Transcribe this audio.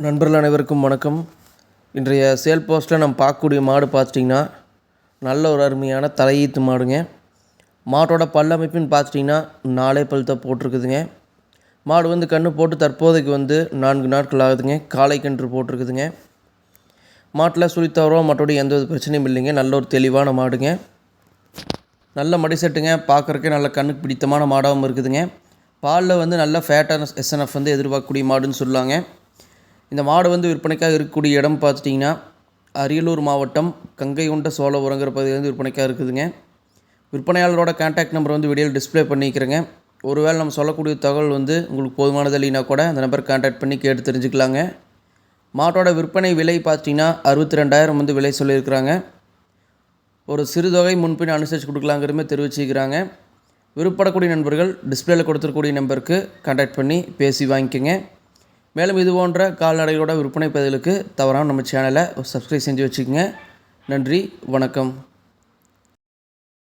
நண்பர்கள் அனைவருக்கும் வணக்கம். இன்றைய சேல் போஸ்ட்டில் நம்ம பார்க்கக்கூடிய மாடு பார்த்துட்டிங்கன்னா நல்ல ஒரு அருமையான தலையீத்து மாடுங்க. மாட்டோட பல்லமைப்புன்னு பார்த்துட்டிங்கன்னா நாலே பல் போட்டிருக்குதுங்க. மாடு வந்து கன்று போட்டு தற்போதைக்கு வந்து நான்கு நாட்கள் ஆகுதுங்க. காளை கன்று போட்டிருக்குதுங்க. மாட்டில் சுழி தவறோ எந்த ஒரு பிரச்சனையும் இல்லைங்க. நல்ல ஒரு தெளிவான மாடுங்க. நல்ல மடி செட்டுங்க. பார்க்குறக்கே நல்ல கண்ணுக்கு பிடித்தமான மாடாகவும் இருக்குதுங்க. பாலில் வந்து நல்ல ஃபேட்டான எஸ்என்எஃப் வந்து எதிர்பார்க்கக்கூடிய மாடுன்னு சொல்லுவாங்க. இந்த மாடு வந்து விற்பனைக்காக இருக்கக்கூடிய இடம் பார்த்துட்டிங்கன்னா அரியலூர் மாவட்டம் கங்கை கொண்ட சோழபுரங்கிற பகுதியிலேருந்து வந்து விற்பனைக்காக இருக்குதுங்க. விற்பனையாளரோட கான்டாக்ட் நம்பர் வந்து வீடியோவில் டிஸ்ப்ளே பண்ணிக்கிறேங்க. ஒருவேளை நம்ம சொல்லக்கூடிய தகவல் வந்து உங்களுக்கு போதுமானது இல்லைன்னா கூட அந்த நம்பர் கான்டாக்ட் பண்ணி கேட்டு தெரிஞ்சுக்கலாங்க. மாட்டோட விற்பனை விலை பார்த்தீங்கன்னா அறுபத்தி ரெண்டாயிரம் வந்து விலை சொல்லியிருக்கிறாங்க. ஒரு சிறு தொகை முன்பின் அனுசரித்து கொடுக்கலாங்கிறமே தெரிவிச்சுக்கிறாங்க. விருப்பப்படக்கூடிய நண்பர்கள் டிஸ்பிளேயில் கொடுத்துருக்கூடிய நம்பருக்கு கான்டாக்ட் பண்ணி பேசி வாங்கிக்கோங்க. மேலும் இது போன்ற கால்நடைகளோட விற்பனை பதிவுகளுக்கு தவறாமல் நம்ம சேனலை சப்ஸ்கிரைப் செஞ்சு வச்சுக்கோங்க. நன்றி வணக்கம்.